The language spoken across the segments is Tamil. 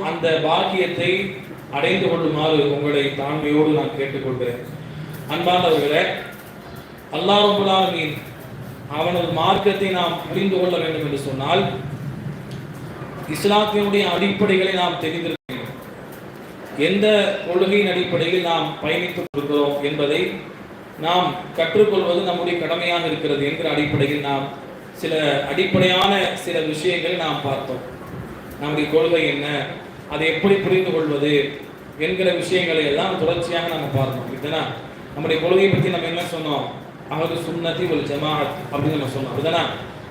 அந்த பாக்கியத்தை அடைந்து கொள்ளுமாறு உங்களை தாண்மையோடு நான் கேட்டுக்கொள்கிறேன். அன்பானவர்களே அல்லாஹ் அவனது மார்க்கத்தை நாம் புரிந்து கொள்ள வேண்டும் என்று சொன்னால் இஸ்லாத்தினுடைய அடிப்படைகளை நாம் தெரிந்திருக்க வேண்டும். எந்த கொள்கையின் அடிப்படையில் நாம் பயணித்துக் கொள்கிறோம் என்பதை நாம் கற்றுக்கொள்வது நம்முடைய கடமையாக இருக்கிறது என்கிற அடிப்படையில் நாம் சில அடிப்படையான சில விஷயங்களை நாம் பார்த்தோம். நம்முடைய கொள்கை என்ன? அதை எப்படி புரிந்து கொள்வது என்கிற விஷயங்களை எல்லாம் தொடர்ச்சியாக நம்ம பார்த்தோம் இதுனா நம்முடைய கொள்கையை பற்றி நம்ம என்ன சொன்னோம்? அகது சுண்ணத்தி ஒரு ஜமாத் அப்படின்னு நம்ம சொன்னோம். இதுதானா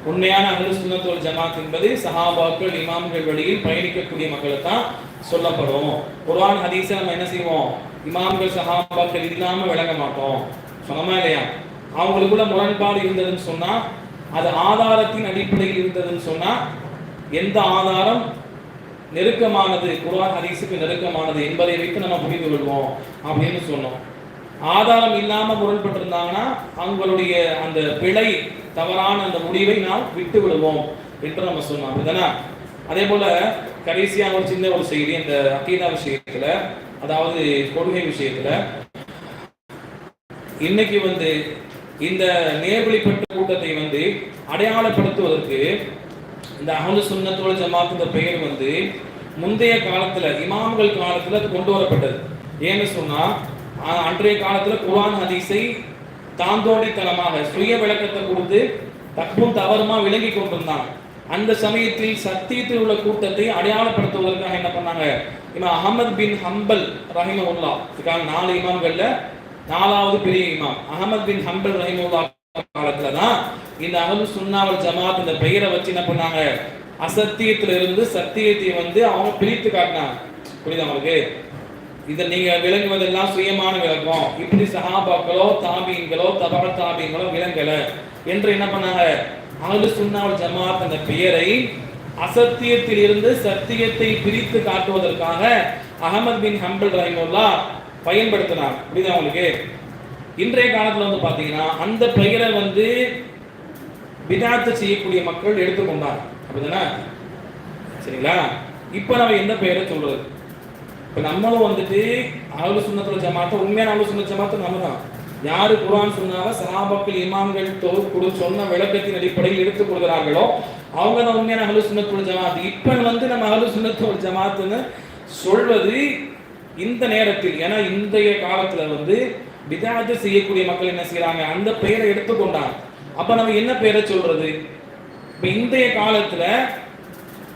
உண்மையான அகது சுண்ணத்து ஒரு ஜமாத் என்பது சஹாபாக்கள் இமாம்கள் வழியில் பயணிக்கக்கூடிய மக்களை தான் சொல்லப்படும். குர்ஆன் ஹதீஸை நம்ம என்ன செய்வோம்? இமாம்கள் சஹாபாக்கள் இல்லாமல் விளங்க மாட்டோம். சொன்னமா இல்லையா? அவங்களுக்குள்ள முரண்பாடு இருந்ததுன்னு சொன்னால் அது ஆதாரத்தின் அடிப்படையில் இருந்ததுன்னு சொன்னால் எந்த ஆதாரம் நெருக்கமானது குர்ஆன் ஹதீஸுக்கு நெருக்கமானது என்பதை வைத்து நம்ம புரிந்து கொள்வோம் அப்படின்னு சொன்னோம். ஆதாரம் இல்லாமல் முரண்பட்டிருந்தாங்கன்னா அவங்களுடைய அந்த பிழை தவறான அந்த முடிவை நாம் விட்டு விடுவோம் என்று நம்ம சொன்னோம். அப்படிதானே? அதே போல கடைசியா ஒரு சின்ன ஒரு செய்தி அந்த அக்கீதா விஷயத்துல அதாவது கொள்கை விஷயத்துல இன்னைக்கு வந்து இந்த நேர்வழிப்பட்ட கூட்டத்தை வந்து அடையாளப்படுத்துவதற்கு இந்த அகமது சுண்ணத்தோட ஜமாத் பெயர் வந்து முந்தைய காலத்துல இமாம்கள் காலத்துல அது கொண்டு வரப்பட்டது. ஏன்னு சொன்னா அன்றைய காலத்துல குரான் ஹதீஸை தாந்தோடித்தனமாக சுய விளக்கத்தை கொடுத்து தப்பும் தவறுமா விளங்கி கொண்டிருந்தாங்க அந்த சமயத்தில் சத்தியத்தில் உள்ள கூட்டத்தை அடையாளப்படுத்துவதற்காக என்ன பண்ணாங்க? இமாம் அகமது பின் ஹம்பல் ரஹிமவுல்லா இதுக்காக நாலு இமாம்கள்ல நாலாவது பெரிய இமாம். அகமது பின் ஹம்பல் ரஹிமவுல்லா காலத்துல தான் இந்த அகல் சுண்ணாவல் ஜமாத் இந்த பெயரை வச்சு என்ன பண்ணாங்க? அசத்தியத்துல இருந்து சத்தியத்தை வந்து அவங்க பிரித்து காட்டினாங்க. புரியுதா உங்களுக்கு? இதை நீங்க விளங்குவதெல்லாம் சுயமான விளக்கம். இப்படி சஹாபாக்களோ தாபியங்களோ தபா தாபியங்களோ விளங்கல. என்று என்ன பண்ணாங்க? அகலு சுண்ணாவல் ஜமாத் அந்த பெயரை அசத்தியத்தில் இருந்து சத்தியத்தை பிரித்து காட்டுவதற்காக அகமது பின் ஹம்பல் ரஹிமுல்லா பயன்படுத்தினார் புரியுதா உங்களுக்கு? இன்றைய காலத்துல வந்து பாத்தீங்கன்னா அந்த பெயரை வந்து விதாத்து செய்யக்கூடிய மக்கள் எடுத்துக்கொண்டார். அப்படிதானே? சரிங்களா? இப்போ நம்ம எந்த பெயரை சொல்றது. இப்போ நம்மளும் வந்துட்டு அகலு சுண்ணத்தில் ஜமாத்த உண்மையான அகலு சுண்ண ஜமாத்த நம்ம தான் யாரு குரான் சொன்னாலும் சஹாபாக்கள் இமாம்கள் தொகுப்பு கொடு சொன்ன விளக்கத்தின் அடிப்படையில் எடுத்துக் கொள்கிறார்களோ அவங்க தான் உண்மையான அகலு சுண்ணத்தோட ஜமாத். இப்போ வந்து நம்ம அகலு சுண்ணத்தோட ஜமாத்துன்னு சொல்வது இந்த நேரத்தில். ஏன்னா இன்றைய காலத்தில் வந்து விதாத்து செய்யக்கூடிய மக்கள் என்ன செய்யறாங்க அந்த பெயரை எடுத்துக்கொண்டாங்க. அப்ப நம்ம என்ன பெயரை சொல்றது? இப்ப இன்றைய காலத்துல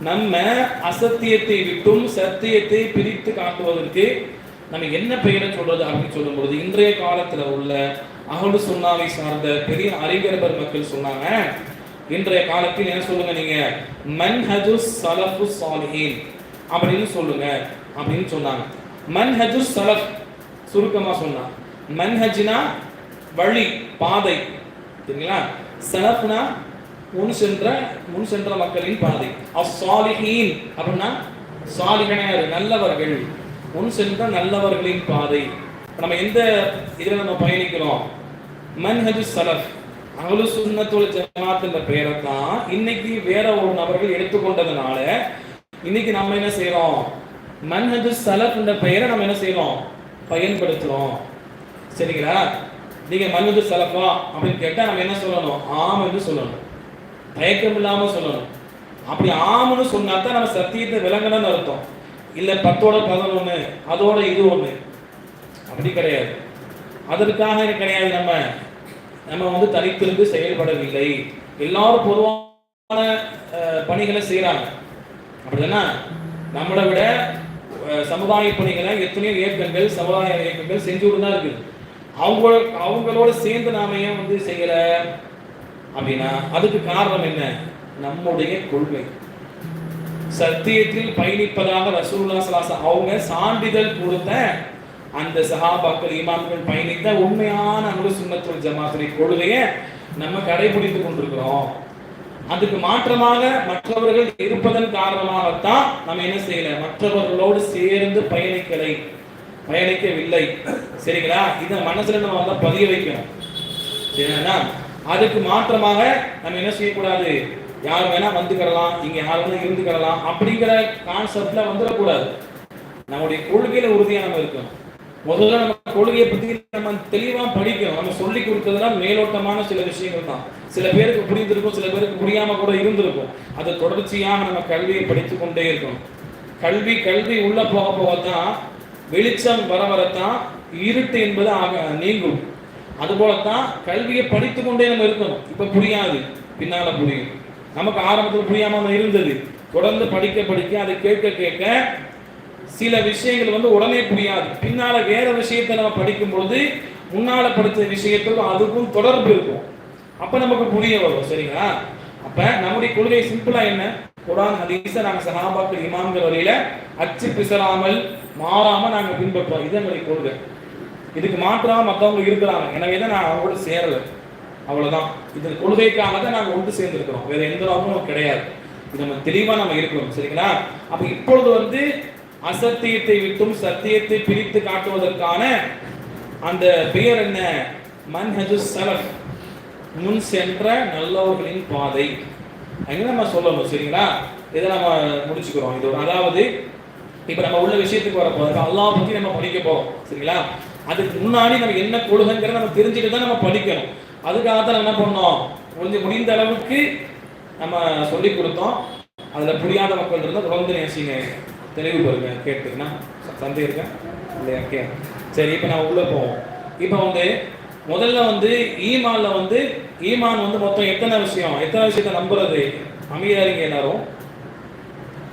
நம்ம அசத்தியத்தை விட்டும் சத்தியத்தை பிரித்து காட்டுவதற்கு நம்ம என்ன பெயரை சொல்றது அப்படின்னு சொல்லும்போது இன்றைய காலத்துல உள்ள அகலு சுண்ணாவை சார்ந்த பெரிய அறிஞர் மக்கள் சொன்னாங்க. இன்றைய காலத்தில் என்ன சொல்லுங்க நீங்க? மன்ஹஜு சலஃபு சாலிஹீன் அப்படின்னு சொல்லுங்க அப்படின்னு சொன்னாங்க. மன்ஹஜு சலஃப் சுருக்கமா சொன்னாங்க. மன்ஹஜ்னா வழி பாதை. சரிங்களா? சலஃப்னா முன் சென்ற முன் சென்ற மக்களின் பாதை. அஸ்ஸாலிஹீன் அப்படின்னா சாலிகனர் நல்லவர்கள். முன் சென்ற நல்லவர்களின் பாதை. நம்ம எந்த இதில் நம்ம பயணிக்கிறோம்? மன்ஹஜு சலஃப். அகலு சுன்னத்துல் ஜமாத் என்ற பெயரை தான் இன்னைக்கு வேற ஒரு நபர்கள் எடுத்துக்கொண்டதுனால இன்னைக்கு நம்ம என்ன செய்யறோம் மன்ஹஜு சலஃப் என்ற பெயரை நம்ம என்ன செய்யறோம் பயன்படுத்துறோம். சரிங்களா? நீங்கள் மன்ஹஜு சலப்பா அப்படின்னு கேட்டால் நம்ம என்ன சொல்லணும்? ஆம் என்று சொல்லணும். தயக்கம் இல்லாமல் சொல்லணும். அப்படி ஆம்னு சொன்னா தான் நம்ம சத்தியத்தை விளங்கணும்னு அர்த்தம். இல்லை பத்தோட பதினொன்று அதோட இது ஒன்று அப்படி கிடையாது. அதற்காக இது கிடையாது நம்ம? நம்ம வந்து தனித்திருந்து செயல்படவில்லை. எல்லாரும் பொதுவான பணிகளை செய்கிறாங்க அப்படின்னா நம்மளை விட சமுதாய பணிகளை எத்தனையோ இயக்கங்கள் சமுதாய இயக்கங்கள் செஞ்சு தான் இருக்குது. அவங்க அவங்களோட சேர்ந்து நாம ஏன் வந்து செய்யல? அப்படின்னா அதுக்கு காரணம் என்ன? நம்முடைய கொள்கை. சத்தியத்தில் பயணிப்பதாக ரசூல்லா ஸல்லல்லாஹு அவங்க சான்றிதழ் கொடுத்த அந்த சஹாபாக்கள் இமாம்கள் பயணித்த உண்மையான அமரு சுன்னத்துல் ஜமாத்துடைய கொள்கையை நம்ம கடைபிடித்து கொண்டிருக்கிறோம். அதுக்கு மாற்றமாக மற்றவர்கள் இருப்பதன் காரணமாகத்தான் நம்ம என்ன செய்யல? மற்றவர்களோடு சேர்ந்து பயணிக்கலை. பயணிக்கவில்லை. சரிங்களா? இதை மனசுல நம்ம வந்து பதிய வைக்கணும். சரிங்களா அதுக்கு மாற்றமாக நம்ம என்ன செய்யக்கூடாது? யார் வேணா வந்துக்கிடலாம் இங்க யார் வேணா இருந்துக்கிடலாம் அப்படிங்கிற கான்செப்ட்ல வந்துடக்கூடாது. நம்முடைய கொள்கையில உறுதியா நம்ம இருக்கணும். முதல்ல நம்ம கொள்கையை பத்தி நம்ம தெளிவா படிக்கணும். நம்ம சொல்லி கொடுத்ததுலாம் மேலோட்டமான சில விஷயங்கள் தான். சில பேருக்கு புரிந்திருக்கும் சில பேருக்கு புரியாம கூட இருந்திருக்கும். அது தொடர்ச்சியாக நம்ம கல்வியை படித்து கொண்டே இருக்கணும். கல்வி கல்வி உள்ள போக போக தான் வெளிச்சம் வர வரத்தான் இருட்டு என்பது ஆக நீங்கும். அதுபோலத்தான் கல்வியை படித்து கொண்டே நம்ம இருக்கணும். இப்போ புரியாது. பின்னால புரியும். நமக்கு ஆரம்பத்தில் புரியாமல் நம்ம இருந்தது. தொடர்ந்து படிக்க படிக்க அதை கேட்க கேட்க சில விஷயங்கள் வந்து உடனே புரியாது. பின்னால வேற விஷயத்தை நம்ம படிக்கும் பொழுது முன்னால படித்த விஷயத்துக்கும் அதுக்கும் தொடர்பு இருக்கும். அப்ப நமக்கு புரிய வரும். சரிங்களா? அப்ப நம்முடைய கொள்கை சிம்பிளா என்ன? குரான் ஹதீஸை நாங்கள் சஹாபாக்கள் இமாம்கள் வரையில அச்சு பிசறாமல் மாறாம நாங்கள் பின்பற்றோம். இது எங்களுடைய கொள்கை. இதுக்கு மாற்றாம மற்றவங்க இருக்கிறாங்க. எனவே தான் நான் அவங்களோட சேரலை. அவ்வளோதான் இதன் கொள்கைக்காக தான் நாங்கள் ஒன்று சேர்ந்துருக்கிறோம். வேற எந்த நோக்கமும் கிடையாது. இது நம்ம தெளிவாக நம்ம இருக்கிறோம் சரிங்களா? அப்போ இப்பொழுது வந்து அசத்தியத்தை விட்டும் சத்தியத்தை பிரித்து காட்டுவதற்கான அந்த பெயர் என்ன? மன்ஹஜு சலஃப். முன் சென்ற நல்லவர்களின் பாதை. அங்கே நம்ம சொல்லணும் சரிங்களா? இதை நம்ம முடிச்சுக்கிறோம். இது ஒரு அதாவது இப்போ நம்ம உள்ள விஷயத்துக்கு வரப்போ போறோம் அல்லாஹ் நம்ம படிக்க போகிறோம் சரிங்களா? அதுக்கு முன்னாடி நம்ம என்ன கொள்கைங்கிறத நம்ம தெரிஞ்சுட்டு தான் நம்ம படிக்கணும். அதுக்காக தான் என்ன பண்ணோம்? முடிஞ்சு முடிந்த அளவுக்கு நம்ம சொல்லி கொடுத்தோம். அதில் புரியாத மக்கள் இருந்தால் தொடர்ந்து நேசிங்க. தெளிவு பெறுங்க கேட்டுக்கண்ணா சந்தேகம் இருக்கேன் இல்லையா? கே சரி இப்போ நான் உள்ளே போவோம். இப்போ வந்து முதல்ல வந்து ஈமாலில் வந்து ஈமான் வந்து மொத்தம் எத்தனை விஷயம்? எத்தனை விஷயத்தை நம்புறது? அமைதியாருங்க எல்லாரும்.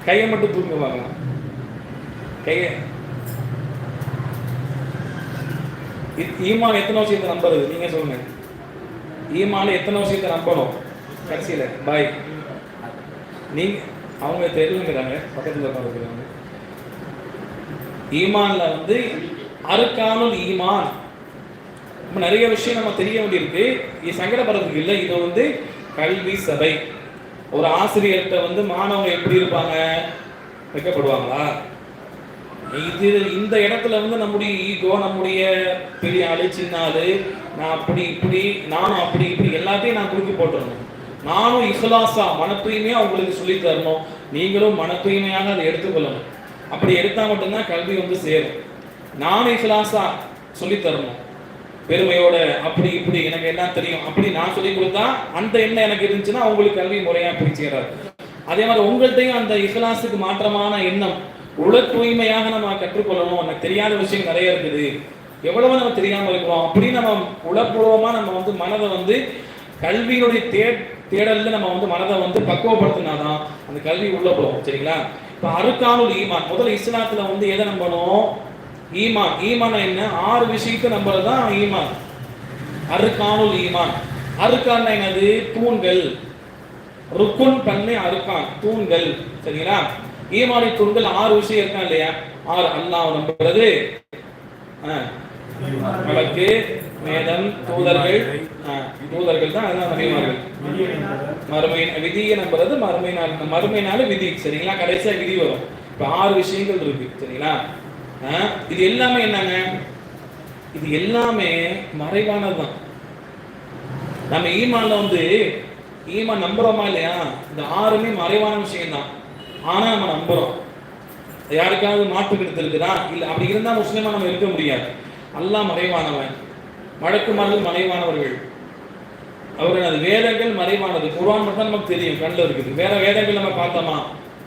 கையை மட்டும் தூக்குவாங்க கையை. ஈமான் எத்தனை விஷயத்தை நம்புறது? நீங்க சொல்லுங்க. ஈமான் எத்தனை விஷயத்தை நம்பணும்? கடைசியில். பாய். நீங்க அவங்க தெரியலங்கிறாங்க பக்கத்தில் இருக்கிறாங்க ஈமான்ல வந்து அருக்கானுல் ஈமான். நம்ம நிறைய விஷயம் நம்ம தெரிய வேண்டியிருக்கு. இது சங்கடப்படுறதுக்கு இல்லை. இது வந்து கல்வி சபை. ஒரு ஆசிரியர்கிட்ட வந்து மாணவங்க எப்படி இருப்பாங்க? வைக்கப்படுவாங்களா? இது இந்த இடத்துல வந்து நம்முடைய ஈகோ நம்முடைய பெரிய ஆளு சின்ன ஆளு நான் அப்படி இப்படி நானும் அப்படி இப்படி எல்லாத்தையும் நான் குறுக்கி போட்டுடணும் நானும் இஹ்லாஸா மன தூய்மையா உங்களுக்கு சொல்லி தரணும். நீங்களும் மன தூய்மையாக அதை எடுத்துக்கொள்ளணும் அப்படி எடுத்தா மட்டும்தான் கல்வி வந்து சேரும். நானும் இஹ்லாஸா சொல்லி தரணும். பெருமையோட அப்படி இப்படி எனக்கு எல்லாம் தெரியும். அப்படி நான் சொல்லி கொடுத்தா அந்த எண்ணம் எனக்கு இருந்துச்சுன்னா உங்களுக்கு கல்வி முறையா போய் அதே மாதிரி உங்கள்கிட்டயும் அந்த இஸ்லாசுக்கு மாற்றமான எண்ணம் உள தூய்மையாக நம்ம கற்றுக்கொள்ளணும். எனக்கு தெரியாத விஷயம் நிறைய இருக்குது. எவ்வளவு நம்ம தெரியாம இருக்கிறோம்? அப்படி நம்ம உளப்பூர்வமா நம்ம வந்து மனதை வந்து கல்வியினுடைய தே தேடல்ல நம்ம வந்து மனதை வந்து பக்குவப்படுத்தினாதான் அந்த கல்வி உள்ள போகும். சரிங்களா? இப்ப அருக்கானுல் ஈமான். முதல்ல இஸ்லாத்துல வந்து எதை நம்பணும்? ஈமான். ஈமான் என்ன? ஆறு விஷயத்தை நம்புறது தான் ஈமான். அருக்கானுல் ஈமான். அருக்கான் என்னது? தூண்கள். ருக்குன் பண்ணை அருக்கான் தூண்கள். சரிங்களா? ஈமானி தூண்கள் ஆறு விஷயம் இருக்கா இல்லையா? ஆறு. அல்லாஹ் நம்புறது. ஆ, வழக்கு வேதம் தூதர்கள். தூதர்கள் தான் அதான் நபிமார்கள் மறுமை விதியை நம்புறது மறுமை நாள். மறுமை நாள் விதி. சரிங்களா? கடைசியா விதி வரும். இப்ப ஆறு விஷயங்கள் இருக்கு. சரிங்களா? இது எல்லாமே என்னங்க? இது எல்லாமே மறைவானதுதான். நம்ம ஈமான்ல வந்து ஈமான் நம்புறோமா இல்லையா? இந்த ஆறுமே மறைவான விஷயம் தான் ஆனா நம்ம நம்புறோம். யாருக்காவது மாற்று கருத்து இருக்குதா? இல்ல அப்படி இருந்தா முஸ்லீமா நம்ம இருக்க முடியாது. அல்லாஹ் மறைவானவன். வழக்குமார்கள் மறைவானவர்கள். அவர்கள் அது வேதங்கள் மறைவானது. குரான் மட்டும் நமக்கு தெரியும். கண்ணில் இருக்குது. வேற வேதங்கள் நம்ம பார்த்தோமா?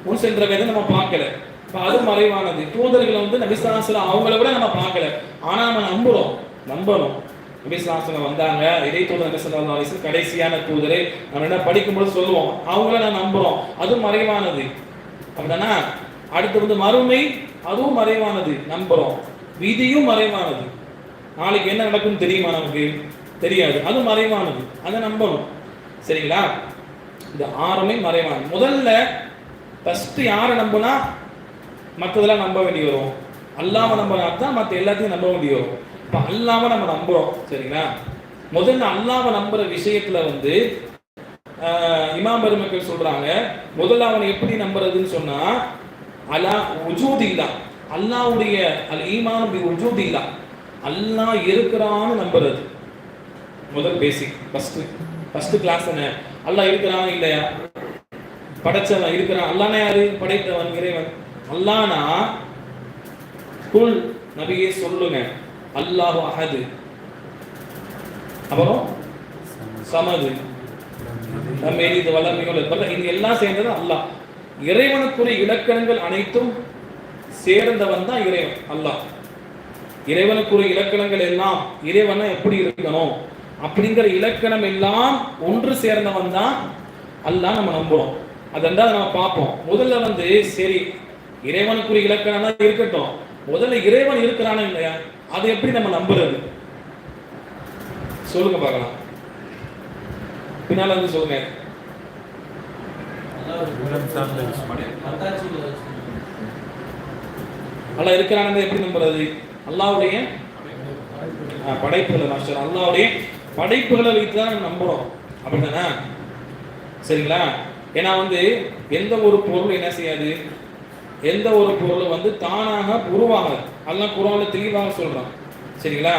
முன் சென்ற வேதம் நம்ம பார்க்கல. அது மறைவானது. தூதர்களை வந்து நபிசாசலம் அவங்கள விட நம்ம பார்க்கல. ஆனா நம்ம நம்புறோம். நம்பணும். நபிசாசலம் வந்தாங்க. இறை தூதர் நபிசல்லாம் அலிஸ்லாம் கடைசியான தூதரை. நம்ம என்ன படிக்கும்போது சொல்லுவோம். அவங்கள நான் நம்புறோம். அது மறைவானது. அப்படின்னா அடுத்து வந்து மறுமை அதுவும் மறைவானது. நம்புறோம். விதியும் மறைவானது. நாளைக்கு என்ன நடக்கும்னு தெரியுமா நமக்கு? தெரியாது. அது மறைவானது. அதை நம்பணும். சரிங்களா? இந்த ஆறுமே மறைவானது. முதல்ல ஃபஸ்ட்டு யாரை நம்புனா மற்றதெல்லாம் நம்ப வேண்டி வரும். அல்லாம நம்பினா தான் மற்ற எல்லாத்தையும் நம்ப வேண்டி வரும். இப்போ அல்லாம நம்ம நம்புறோம். சரிங்களா? முதல்ல அல்லாம நம்புற விஷயத்துல வந்து இமாம் பெருமக்கள் சொல்றாங்க முதல்ல அவனை எப்படி நம்புறதுன்னு சொன்னா அலா உஜூதில்லா. அல்லாவுடைய அல் ஈமான் பி உஜூதில்லா. அல்லாஹ் இருக்கிறான்னு நம்புறது. முதல் பேசிக் ஃபர்ஸ்ட் ஃபர்ஸ்ட் கிளாஸ் என்ன? அல்லாஹ் இருக்கிறான் இல்லையா? படைச்சவன் இருக்கிறான். அல்லானா யாரு? படைத்தவன் இறைவன். அல்லானா குல் நபியே சொல்லுங்க. அல்லாஹு அஹது. அப்புறம் சமது. நம்ம இது வல்லமைகள் இது எல்லாம் சேர்ந்தது அல்லாஹ். இறைவனுக்குரிய இலக்கணங்கள் அனைத்தும் சேர்ந்தவன் தான் இறைவன் அல்லாஹ். இறைவனுக்குரிய இலக்கணங்கள் எல்லாம் இறைவனை எப்படி இருக்கணும்? அப்படிங்கிற இலக்கணம் எல்லாம் ஒன்று சேர்ந்தவன் தான் அல்லாஹ் நம்ம நம்புறோம். அதெல்லாம் நம்ம பார்ப்போம். முதல்ல வந்து சரி இறைவனுக்குரிய இலக்கணம் தான் இருக்கட்டும். முதல்ல இறைவன் இருக்கிறானா இல்லையா? அதை எப்படி நம்ம நம்புறது? சொல்லுங்க பார்க்கலாம். பின்னால வந்து சொல்லுங்க. அல்லாஹ் இருக்கிறானதை எப்படி நம்புறது? அல்லாவுடைய படைப்புகளை மாஸ்டர். அல்லாவுடைய படைப்புகளை வைத்து தான் நம்புறோம். அப்படின்னா சரிங்களா? ஏன்னா வந்து எந்த ஒரு பொருள் என்ன செய்யாது? எந்த ஒரு பொருளும் வந்து தானாக உருவாகாது. அதெல்லாம் குரான்ல தெளிவாக சொல்கிறான் சரிங்களா?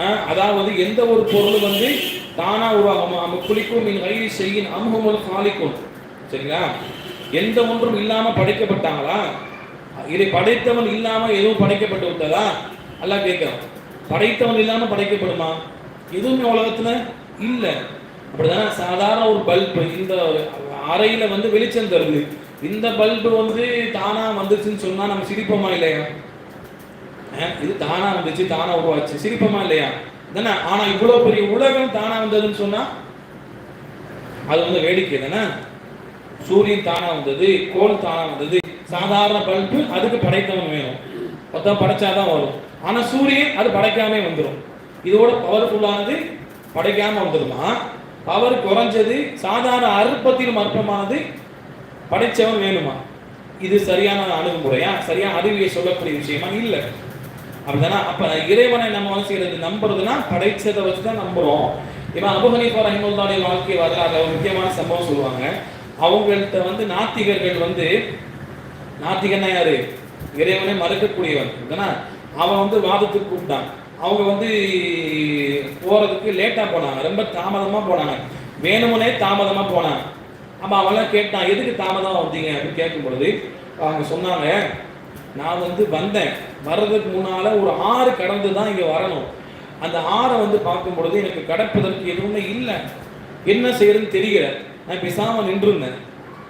ஆ, அதாவது எந்த ஒரு பொருள் வந்து தானாக உருவாகும் நம்ம குளிக்கும் மின் வயிறு செய்யின் அமுகமுல் காலிக்கும் சரிங்களா? எந்த ஒன்றும் இல்லாமல் படைக்கப்பட்டாங்களா? இதை படைத்தவன் இல்லாமல் எதுவும் படைக்கப்பட்டு விட்டதா? எல்லாம் கேட்கிறான். படைத்தவன் இல்லாமல் படைக்கப்படுமா? எதுவுமே உலகத்தில் இல்லை. அப்படிதானே? சாதாரண ஒரு பல்பு இந்த அறையில் வந்து வெளிச்சம் தருது. இந்த பல்பு வந்து தானாக வந்துச்சுன்னு சொன்னால் நம்ம சிரிப்போமா இல்லையா? இது தானாக வந்துச்சு தானாக உருவாச்சு. சிரிப்போமா இல்லையா? தானே? ஆனால் இவ்வளோ பெரிய உலகம் தானாக வந்ததுன்னு சொன்னால் அது வந்து வேடிக்கை தானே? சூரியன் தானாக வந்தது கோல் தானாக வந்தது. சாதாரண பல்பு அதுக்கு படைத்தவன் வேணும். மொத்தம் படைச்சாதான் வரும். ஆனால் சூரியன் அது படைக்காமே வந்துடும் இதோட பவர்ஃபுல்லானது படைக்காமல் வந்துடுமா பவர் குறைஞ்சது சாதாரண அற்பத்திலும் அற்பமானது படைச்சவன் வேணுமா? இது சரியான அணுகுமுறையா? சரியான அறிவியை சொல்லக்கூடிய விஷயமா? இல்லை. அப்படிதானா? அப்ப இறைவனை நம்ம வந்து செய்யறது நம்புறதுன்னா படைச்சதை வச்சு தான் நம்புறோம். இவன் அபுஹனிஃபா ரஹிமுல்லாடைய வாழ்க்கை வரலாறு ஒரு முக்கியமான சம்பவம் சொல்லுவாங்க. அவங்கள்ட்ட வந்து நாத்திகர்கள் வந்து நாத்திகன்னா யாரு? இறைவனை மறுக்கக்கூடியவன். அப்படிதானா? அவன் வந்து வாதத்துக்கு கூப்பிட்டான். அவங்க வந்து போறதுக்கு லேட்டா போனாங்க. ரொம்ப தாமதமா போனாங்க. வேணுமனே தாமதமா போனாங்க. ஆமாம் அவங்களாம் கேட்டான் எதுக்கு தாமதம் வந்தீங்க? அப்படின்னு கேட்கும் பொழுது அவங்க சொன்னாங்க நான் வந்து வந்தேன். வர்றதுக்கு முன்னால் ஒரு ஆறு கடந்து தான் இங்கே வரணும். அந்த ஆறை வந்து பார்க்கும் பொழுது எனக்கு கடப்பதற்கு எதுவுமே இல்லை. என்ன செய்யறதுன்னு தெரியல. நான் பேசாமல் நின்றுருந்தேன்.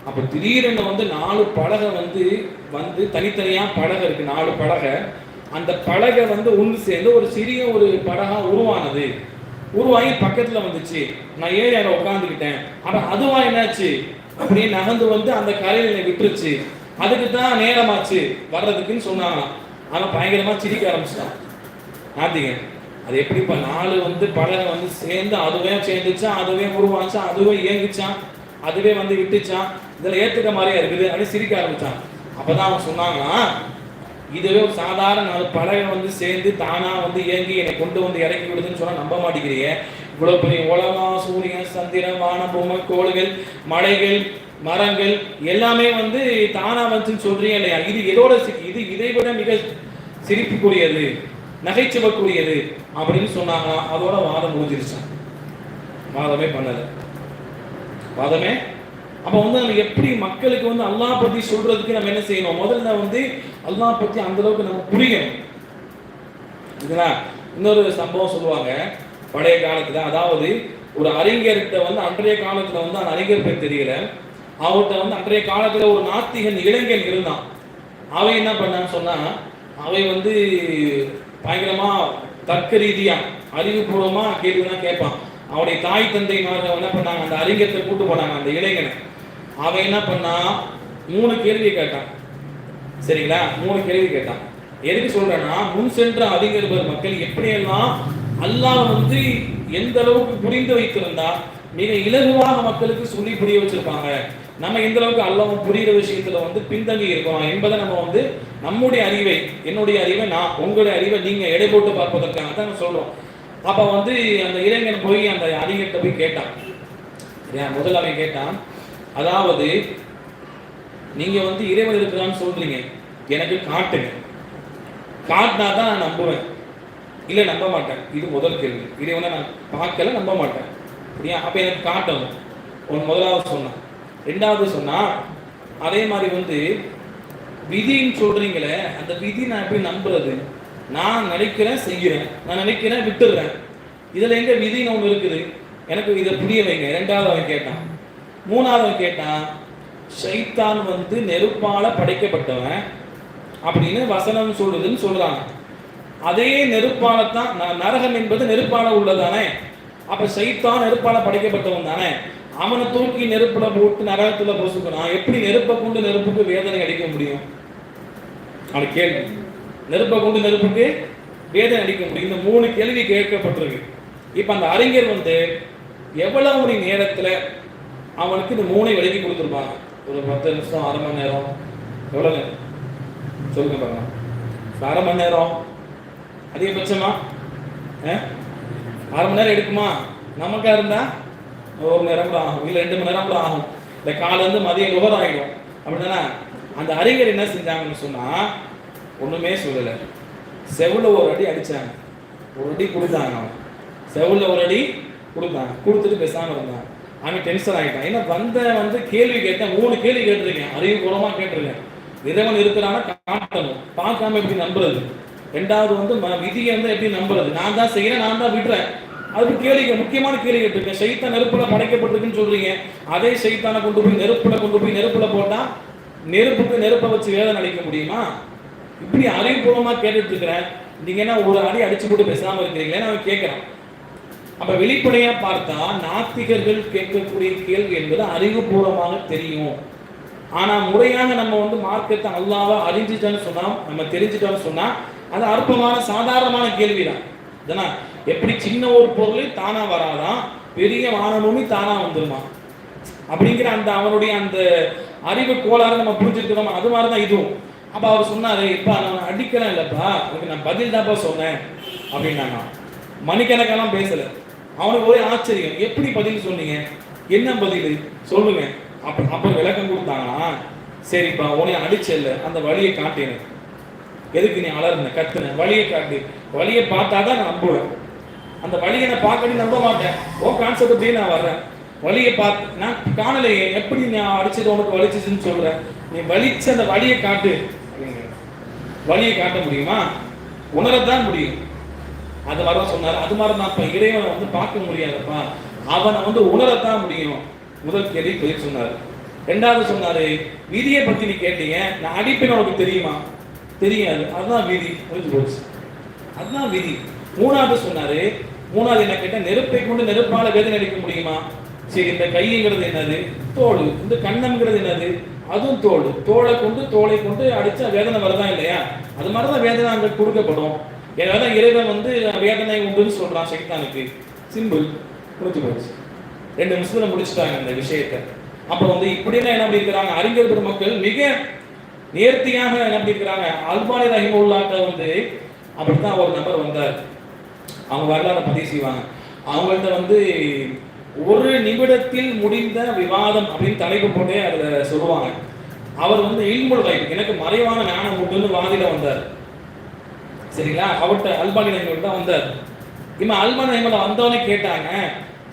அப்போ திடீரென வந்து நாலு பலகை வந்து வந்து தனித்தனியாக பலகை இருக்குது நாலு பலகை. அந்த பலகை வந்து ஒன்று சேர்ந்து ஒரு சிறிய ஒரு படகா உருவானது. உருவாகி பக்கத்துல வந்துச்சு. நான் ஏறி அங்க உட்காந்துக்கிட்டேன் ஆனா அதுவா என்னாச்சு? அப்படியே நகர்ந்து வந்து அந்த கரையில என்னை விட்டுருச்சு. அதுக்கு தான் நேரமாச்சு வர்றதுக்குன்னு சொன்னாங்க. அவன் பயங்கரமா சிரிக்க ஆரம்பிச்சிட்டான். ஆத்திங்க அது எப்படிப்பா? நாலு வந்து பலகை வந்து சேர்ந்து அதுவே சேர்ந்துச்சான் அதுவே உருவாச்சான் அதுவே இயங்குச்சான் அதுவே வந்து விட்டுச்சான் இதில் ஏற்றுக்க மாதிரியா இருக்குது? அப்படின்னு சிரிக்க ஆரம்பிச்சான். அப்பதான் அவன் சொன்னாங்கன்னா இதுவே ஒரு சாதாரண நாலு பலகை வந்து சேர்ந்து தானா வந்து இயங்கி என்னை கொண்டு வந்து இறக்கி விடுதுன்னு சொன்னா நம்ப மாட்டேங்கிறீங்க. இவ்வளவு பெரிய உலகம் சூரியன் சந்திரன் வானம் பொம்மை கோள்கள் மலைகள் மரங்கள் எல்லாமே வந்து தானா வந்துன்னு சொல்றீங்க இல்லையா? இது எதோட சி- இது இதை விட மிக சிரிப்புக்குரியது நகைச்சுவக்குரியது அப்படின்னு சொன்னாங்கன்னா அதோட வாதம் முடிஞ்சிருச்சான் வாதமே பண்ணல. வாதமே அப்ப வந்து நம்ம எப்படி மக்களுக்கு வந்து அல்லாஹ் பத்தி சொல்றதுக்கு நம்ம என்ன செய்யணும்? முதல்ல வந்து அல்லாஹ் பத்தி அந்த அளவுக்கு நம்ம புரியணும். இதுங்களா இன்னொரு சம்பவம் சொல்லுவாங்க. பழைய காலத்துல அதாவது ஒரு அறிஞர்கிட்ட வந்து அன்றைய காலத்துல வந்து அந்த அறிஞர் பேர் தெரியல. அவர்கிட்ட வந்து அன்றைய காலத்துல ஒரு நாத்திகன் இளைஞன் இருந்தான். அவன் என்ன பண்ணான்னு சொன்னா அவன் வந்து பயங்கரமா தர்க்க ரீதியாக அறிவுபூர்வமா கேள்விதான் கேட்பான். அவனுடைய தாய் தந்தை என்ன பண்ணாங்க? அந்த அறிஞர்கிட்ட கூட்டு போனாங்க அந்த இளைஞனை. அவன் என்ன பண்ணான் மூணு கேள்வி கேட்டான். சரிங்களா? மூணு கேள்வி கேட்டான். எதுக்கு சொல்றேன்னா முன் சென்ற அதிகரிப்பர் மக்கள் எப்படியெல்லாம் அல்லாஹ் வந்து எந்த அளவுக்கு புரிந்து வைத்திருந்தா மிக இலகுவாக மக்களுக்கு சொல்லி புரிய வச்சிருப்பாங்க. நம்ம எந்த அளவுக்கு அல்லாவும் புரிகிற விஷயத்துல வந்து பின்தங்கி இருக்கோம் என்பதை நம்ம வந்து நம்முடைய அறிவை என்னுடைய அறிவை நான் உங்களுடைய அறிவை நீங்க எடை போட்டு பார்ப்பதற்காக தான் சொல்றோம். அப்ப வந்து அந்த இளைஞன் போய் அந்த அறிஞர்கிட்ட போய் கேட்டான். சரியா? முதல்ல அவன் கேட்டான் அதாவது நீங்க வந்து இறைவன் இருக்கிறான்னு சொல்றீங்க. எனக்கு காட்டுங்க. காட்டினா தான் நான் நம்புவேன். இல்லை நம்ப மாட்டேன். இது முதல் கேள்வி. இறைவனை நான் பார்க்கல நம்ப மாட்டேன். சரியா அப்போ எனக்கு காட்டணும். உன் முதலாவது சொன்னான் ரெண்டாவது சொன்னா அதே மாதிரி வந்து விதின்னு சொல்றீங்களே அந்த விதி நான் எப்படி நம்புறது? நான் நினைக்கிறேன் செய்கிறேன். நான் நினைக்கிறேன் விட்டுடுறேன் இதில் எங்க விதின்னு ஒன்று இருக்குது? எனக்கு இதை புரிய வைங்க. ரெண்டாவது அவன் கேட்டான். மூணாவது கேட்டான் ஷைத்தான் வந்து நெருப்பால படைக்கப்பட்டவன் அப்படின்னு வசனம் சொல்லுதுன்னு சொல்றாங்க. அதே நெருப்பால தான் நரகம் என்பது நெருப்பால உள்ளதானே? அப்ப சைத்தான் நெருப்பால படைக்கப்பட்டவன் தானே? அவனை தூக்கி நெருப்புல போட்டு நரகத்துல பொசுக்கணும். எப்படி நெருப்பை கொண்டு நெருப்புக்கு வேதனை அடிக்க முடியும்? அவன் கேள்வி. நெருப்பை கொண்டு நெருப்புக்கு வேதனை அடிக்க முடியும். இந்த மூணு கேள்வி கேட்கப்பட்டிருக்கு. இப்ப அந்த அறிஞர் வந்து எவ்வளவு மணி நேரத்துல அவனுக்கு இந்த மூணை விலகி கொடுத்துருப்பாங்க. ஒரு பத்து நிமிஷம் அரை மணி நேரம். எவ்வளவு நேரம்? சொல்லுங்க பாருங்க. அரை மணி நேரம். அதிகபட்சமா? அரை மணி நேரம் எடுக்குமா? நமக்கா இருந்தா? ஒரு மணி நேரம் கூட ஆகும். இல்லை ரெண்டு மணி நேரம் கூட ஆகும். இந்த காலேருந்து மதியம் நுகர் ஆகிடும் அப்படின்னா அந்த அறிஞர் என்ன செஞ்சாங்கன்னு சொன்னா ஒண்ணுமே சொல்லலை. செவுல ஒரு அடி அடிச்சாங்க. ஒரு அடி கொடுத்தாங்க அவன். செவுல ஒரு அடி கொடுத்தாங்க. கொடுத்துட்டு பேசாம இருந்தாங்க அவன் டென்ஷன் ஆகிட்டான் ஏன்னா வந்த வந்து கேள்வி கேட்டேன். மூணு கேள்வி கேட்டிருக்கேன். அறிவுபூர்வமாக கேட்டிருக்கேன். இறைவன் இருக்கிறான காட்டணும் பார்க்காம எப்படி நம்புறது? ரெண்டாவது வந்து விதியை வந்து எப்படி நம்புறது? நான் தான் செய்யறேன் நான் தான் விடுறேன். அதுக்கு கேள்வி முக்கியமான கேள்வி கேட்டிருக்கேன். சைத்தான் நெருப்புல படைக்கப்பட்டிருக்குன்னு சொல்றீங்க. அதே சைத்தானை கொண்டு போய் நெருப்புல கொண்டு போய் நெருப்புல போட்டா நெருப்புக்கு நெருப்பை வச்சு வேதனை அளிக்க முடியுமா? இப்படி அறிவுபூர்வமாக கேட்டுட்டு இருக்கிறேன். நீங்க என்ன ஒரு அடி அடிச்சு போட்டு பேசாமல் இருக்கிறீங்களேன்னு அவன் கேட்கிறான் அப்ப வெளிப்படையா பார்த்தா நாத்திகர்கள் கேட்கக்கூடிய கேள்வி என்பது அறிவுபூர்வமாக தெரியும். ஆனா முறையாக நம்ம வந்து மார்க்கத்தை அல்லாவா அறிஞ்சிட்டோன்னு சொன்னா நம்ம தெரிஞ்சிட்டோம்னு சொன்னா அது அற்பமான சாதாரணமான கேள்விதான். இதனா எப்படி சின்ன ஒரு பொருள் தானா வராதான் பெரிய வானபூமி தானா வந்துருமா? அப்படிங்கிற அந்த அவனுடைய அந்த அறிவு கோளாறு நம்ம புரிஞ்சிருக்கிறோம்? அது மாதிரி தான் இதுவும். அப்ப அவர் சொன்னாரு இப்ப நான் அடிக்கிறேன் இல்லப்பா அதுக்கு நான் பதில் தான்ப்பா சொன்னேன். அப்படின்னாங்க. மணிக்கணக்கெல்லாம் பேசல. அவனுக்கு ஒரே ஆச்சரியம். எப்படி பதில் சொன்னீங்க? என்ன பதில்? சொல்லுங்க. அப்ப அப்ப விளக்கம் கொடுத்தாங்களா? சரிப்பா உன்னை அடிச்சல்ல அந்த வழியை காட்டினேன் எதுக்கு நீ அலர்ன கத்துன? வழியை காட்டு. வழியை பார்த்தா தான் நான் நம்புவேன். அந்த வழியை நான் பார்க்கணும் நம்ப மாட்டேன் ஓ கான்செப்ட் அப்படியே நான் வர்றேன். வழியை பார்த்து நான் காணலையே. எப்படி நான் அடிச்சது உனக்கு வலிச்சிச்சுன்னு சொல்றேன் நீ வலிச்ச அந்த வழியை காட்டு. வழியை காட்ட முடியுமா? உணரத்தான் முடியும். அது வர சொன்னார். அது மாதிரி தான் இப்போ இறைவனை வந்து பார்க்க முடியாதப்பா அவனை வந்து உணரத்தான் முடியும். முதல் கேள்வி பதில் சொன்னார். ரெண்டாவது சொன்னாரு விதியை பற்றி நீ கேட்டீங்க நான் அடிப்பேன் உனக்கு தெரியுமா? தெரியாது அதுதான் விதி. புரிஞ்சு போச்சு. அதுதான் விதி. மூணாவது சொன்னாரு மூணாவது என்ன கேட்டால் நெருப்பை கொண்டு நெருப்பால் வேதனை அடிக்க முடியுமா? சரி இந்த கைங்கிறது என்னது? தோல் இந்த கண்ணம்ங்கிறது என்னது? அதுவும் தோல் தோலை கொண்டு தோலை கொண்டு அடிச்சா வேதனை வருதா இல்லையா? அது மாதிரி தான் வேதனை அங்கே கொடுக்கப்படும். ஏதாவது இறைவன் வந்து வேதனை உண்டுன்னு சொல்றான் சைத்தானுக்கு. சிம்பிள் முடிஞ்சு போச்சு. ரெண்டு நிமிஷத்துல முடிச்சுட்டாங்க இந்த விஷயத்தை. அப்போ வந்து இப்படிலாம் என்ன பண்ணி இருக்கிறாங்க அறிஞர் பெருமக்கள் மிக நேர்த்தியாக என்ன பண்ணி இருக்கிறாங்க அல்பானி ரஹிமுல்லாட்ட வந்து அப்படித்தான் ஒரு நபர் வந்தார். அவங்க வரலாறு பதிவு செய்வாங்க. அவங்கள்ட்ட வந்து ஒரு நிமிடத்தில் முடிந்த விவாதம் அப்படின்னு தலைப்பு போட்டே அதை சொல்லுவாங்க. அவர் வந்து இல்முல் கைப் எனக்கு மறைவான ஞானம் உண்டுன்னு வாதிட வந்தார். சரிங்களா? அவர்கிட்ட அல்பானி ரஹிமுல் தான் வந்தார். இவன் அல்பானி ரஹிமுல் வந்தவனே கேட்டாங்க.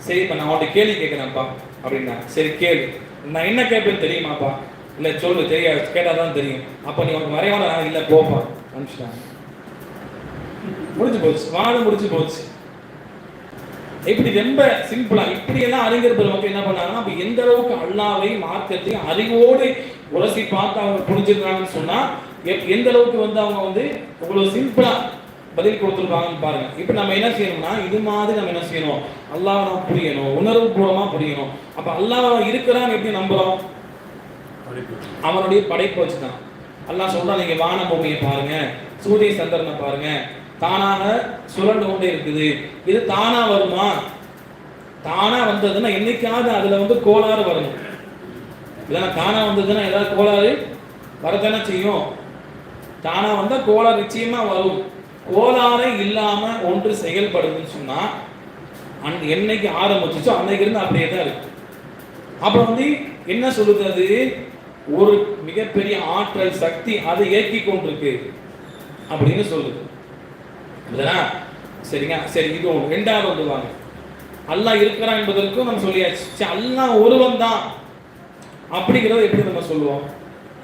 சரி இப்போ நான் அவன்கிட்ட கேள்வி கேட்குறேன்ப்பா அப்படின்னா சரி கேளு. நான் என்ன கேட்பேன்னு தெரியுமாப்பா? இல்லை சொல்லு தெரியாது. கேட்டாதான் தெரியும். அப்ப நீ உனக்கு மறைவான இல்லை இல்ல போப்பா அனுப்பிச்சிட்டாங்க. முடிஞ்சு போச்சு. வாதம் முடிஞ்சு போச்சு. இப்படி ரொம்ப சிம்பிளா இப்படி எல்லாம் அறிஞர் பெருமக்கள் என்ன பண்ணாங்கன்னா அப்ப எந்த அளவுக்கு அல்லாவையும் மார்க்கத்தையும் அறிவோடு உரசி பார்த்து அவங்க புரிஞ்சிருக்காங்கன்னு சொன்னா எந்த அளவுக்கு வந்து அவங்க வந்து இவ்வளவு சிம்பிளா பதில் கொடுத்துருப்பாங்கன்னு பாருங்க. இப்ப நம்ம என்ன செய்யணும்னா இது மாதிரி நம்ம என்ன செய்யணும்? அல்லாஹ் நம்ம புரியணும். உணர்வு பூர்வமா புரியணும். அப்ப அல்லாஹ் இருக்கிறான்னு எப்படி நம்புறோம்? அவனுடைய படைப்பு வச்சுதான். அல்லாஹ் சொல்றான் நீங்க வான பூமியை பாருங்க. சூரிய சந்திரனை பாருங்க. தானாக சுரண்டு கொண்டே இருக்குது. இது தானா வருமா? தானா வந்ததுன்னா என்னைக்காவது அதுல வந்து கோளாறு வரணும். இதெல்லாம் தானா வந்ததுன்னா ஏதாவது கோளாறு வரதானே செய்யும். தானாக வந்தால் கோலம் நிச்சயமாக வரும். கோளாறு இல்லாமல் ஒன்று செயல்படுதுன்னு சொன்னால் அன் என்னைக்கு ஆரம்பிச்சிச்சோ அன்னைக்கு இருந்து அப்படியே தான் இருக்கு. அப்புறம் வந்து என்ன சொல்லுது அது? ஒரு மிகப்பெரிய ஆற்றல் சக்தி அதை இயக்கி கொண்டிருக்கு அப்படின்னு சொல்லுது. புரியுதா? சரிங்க சரி இது ஒன்று ரெண்டாவது ஒன்று வாங்க. அல்லாஹ் இருக்கிறான் என்பதற்கும் நம்ம சொல்லியாச்சு. சரி, அல்லாஹ் ஒருவன் தான் அப்படிங்கிறத எப்படி நம்ம சொல்லுவோம்?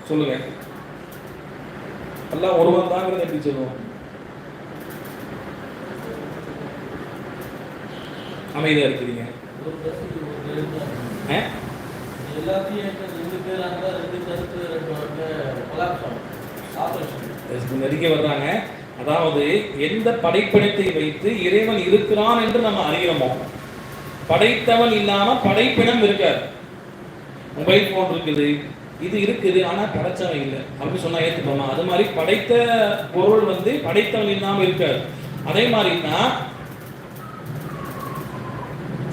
சொல்லுங்க. அல்லாஹ் ஒருவன் தாங்கிறத எப்படி சொல்லுவோம்? அமைதியா இருக்கிறீங்க. நெருங்கி வர்றாங்க. அதாவது எந்த படைப்பினத்தை வைத்து இறைவன் இருக்கிறான் என்று நம்ம அறிகிறோமோ படைத்தவன் இல்லாம படைப்பினம் இருக்காது. மொபைல் போன் இருக்குது. இது இருக்குது ஆனா படைச்சவன் இல்லை. அப்படின்னு சொன்னா ஏற்றுப்போமா அது மாதிரி படைத்த பொருள் வந்து படைத்தவன் இல்லாமல் இருக்காது. அதே மாதிரினா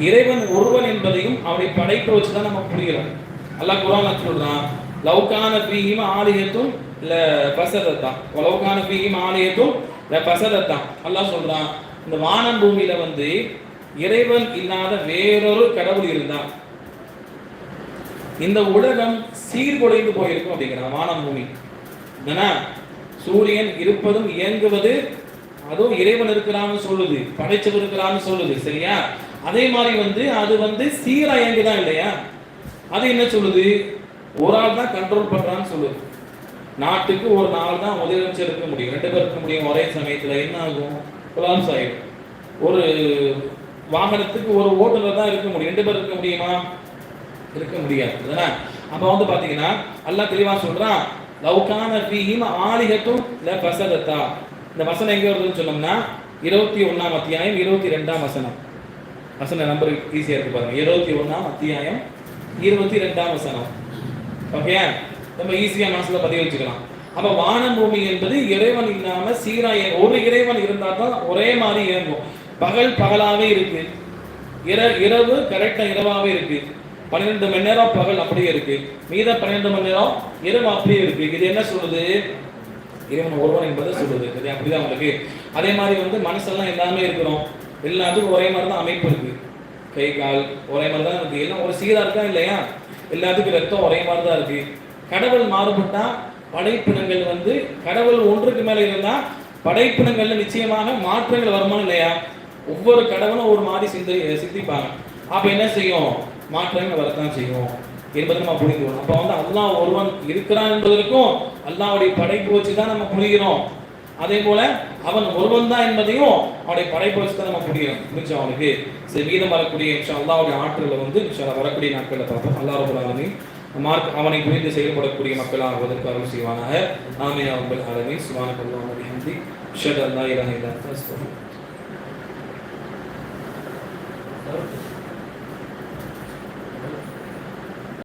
இறைவன் ஒருவன் என்பதையும் அவனை வச்சு வச்சுதான் நம்ம புரிகிறோம். அல்லாஹ் குரான் சொல்றான் லவ்கான பீஹிம் ஆலயத்தும் இல்ல பசதத்தான் லவ்கான பீகிம் ஆலயத்தும் இல்ல பசதத்தான் அல்லாஹ் சொல்றான் இந்த வானம் பூமியில வந்து இறைவன் இல்லாத வேறொரு கடவுள் இருந்தான். இந்த உலகம் சீர்குலைந்து போயிருக்கும் அப்படிங்கிற வானம் பூமி என்னன்னா சூரியன் இருப்பதும் இயங்குவது அதுவும் இறைவன் இருக்கிறான்னு சொல்லுது படைச்சவர் இருக்கிறான்னு சொல்லுது சரியா? அதே மாதிரி வந்து அது வந்து சீரா இயங்குதான் இல்லையா? அது என்ன சொல்லுது? ஒரு ஆள் தான் கண்ட்ரோல் பண்றான்னு சொல்லுது. நாட்டுக்கு ஒரு நாள் தான் முதலமைச்சர் இருக்க முடியும். ரெண்டு பேர் இருக்க முடியும் ஒரே சமயத்துல. என்ன ஆகும்? கொலாப்ஸ் ஆயிடும். ஒரு வாகனத்துக்கு ஒரு ஓட்டுநர் தான் இருக்க முடியும். ரெண்டு பேர் இருக்க முடியுமா? இருக்க முடியாது. தானே அப்போ வந்து பார்த்தீங்கன்னா அல்லாஹ் தெளிவாக சொல்கிறான் லவ்கான ஃபீஹிம் ஆலிகத்தும் ல பசதத்தா இந்த வசனம் எங்கே வருதுன்னு சொன்னோம்னா இருபத்தி ஒன்றாம் அத்தியாயம் இருபத்தி ரெண்டாம் வசனம். வசன நம்பர் ஈஸியாக இருக்கு பாருங்க. இருபத்தி ஒன்றாம் அத்தியாயம் இருபத்தி ரெண்டாம் வசனம். ஓகே நம்ம ஈஸியாக மனசில் பதிவு வச்சுக்கலாம். அப்போ வானம் பூமி என்பது இறைவன் இல்லாமல் சீரா ஒரு இறைவன் இருந்தால் தான் ஒரே மாதிரி இயங்கும். பகல் பகலாகவே இருக்கு. இர இரவு கரெக்டாக இரவாகவே இருக்கு. பன்னிரெண்டு மணி நேரம் பகல் அப்படியே இருக்கு. மீத பன்னிரெண்டு மணி நேரம் இரவு அப்படியே இருக்கு. இது என்ன சொல்றது இறைவன் ஒருவன் என்பதை சொல்றது இது அப்படிதான் உங்களுக்கு. அதே மாதிரி வந்து மனசெல்லாம் எல்லாமே இருக்கிறோம். எல்லாத்துக்கும் ஒரே மாதிரி தான் அமைப்பு இருக்கு. கை கால் ஒரே மாதிரி தான் இருக்கு. எல்லாம் ஒரு சீரா இருக்கா இல்லையா? எல்லாத்துக்கும் ரத்தம் ஒரே மாதிரி தான் இருக்கு. கடவுள் மாறுபட்டா படைப்பினங்கள் வந்து கடவுள் ஒன்றுக்கு மேல இருந்தா படைப்பினங்கள்ல நிச்சயமாக மாற்றங்கள் வருமா இல்லையா? ஒவ்வொரு கடவுளும் ஒரு மாதிரி சிந்தி சிந்திப்பாங்க. அப்ப என்ன செய்யும்? மாற்றங்கள் வரத்தான் செய்யும் என்பதை நம்ம புரிஞ்சுக்கணும் அப்போ வந்து அல்லாஹ் ஒருவன் இருக்கிறான் என்பதற்கும் அல்லாவுடைய படைப்பு வச்சு தான் நம்ம புரிகிறோம். அதே போல அவன் ஒருவன் தான் என்பதையும் அவனுடைய படைப்பு வச்சு தான் நம்ம புரியும் புரிஞ்சு அவனுக்கு? சரி மீதம் வரக்கூடிய விஷயம் அல்லாவுடைய ஆற்றலில் வந்து விஷயம் வரக்கூடிய நாட்களில் பார்ப்போம். அல்லா ரபுல் மார்க் அவனை புரிந்து செயல்படக்கூடிய மக்களாக ஆகுவதற்கு அருள் செய்வானாக. ஆமே அவர்கள் ஆலமீன். சுமான அல்லாஹும்ம ஹிந்தி ஷட் அல்லா அன் லா